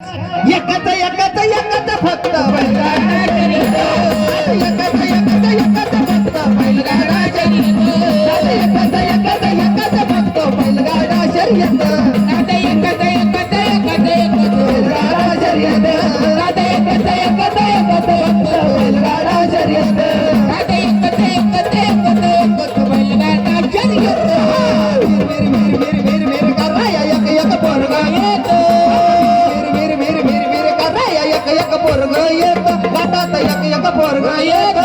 एकच एकच एकच போறங்க ஏப்பா பாத்தாத்த எங்க போறங்க ஏப்பா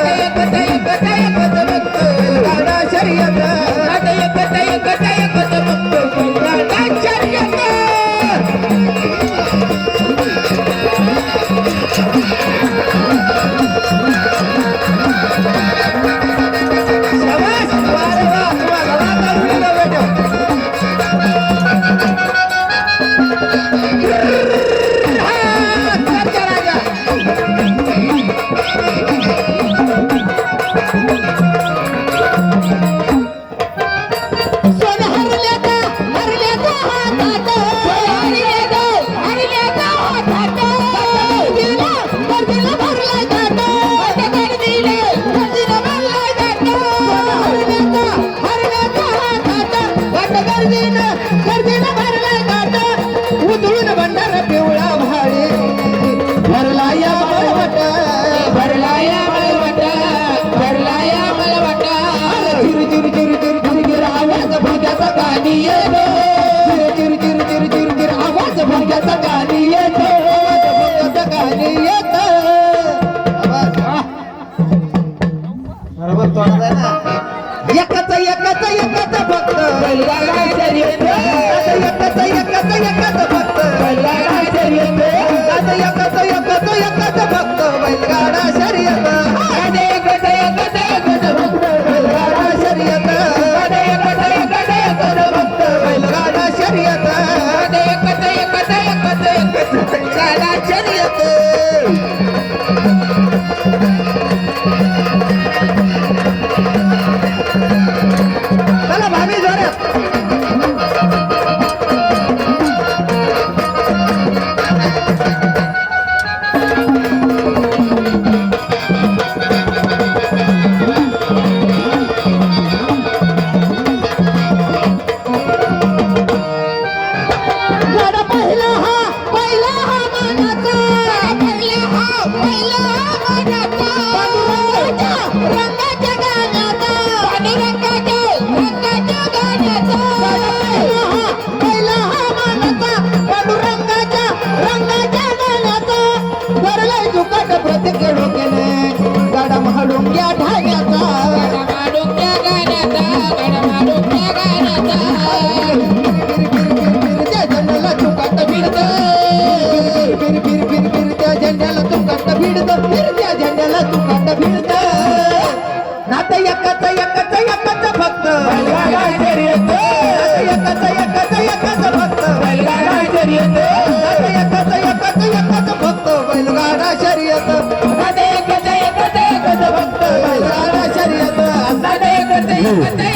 एकच एकच एकच फक्त एकच एकच एकच भक्त बैलगाडा शर्यत कटे कटे कटे कट भक्त बैलगाडा शर्यत कटे कटे कटे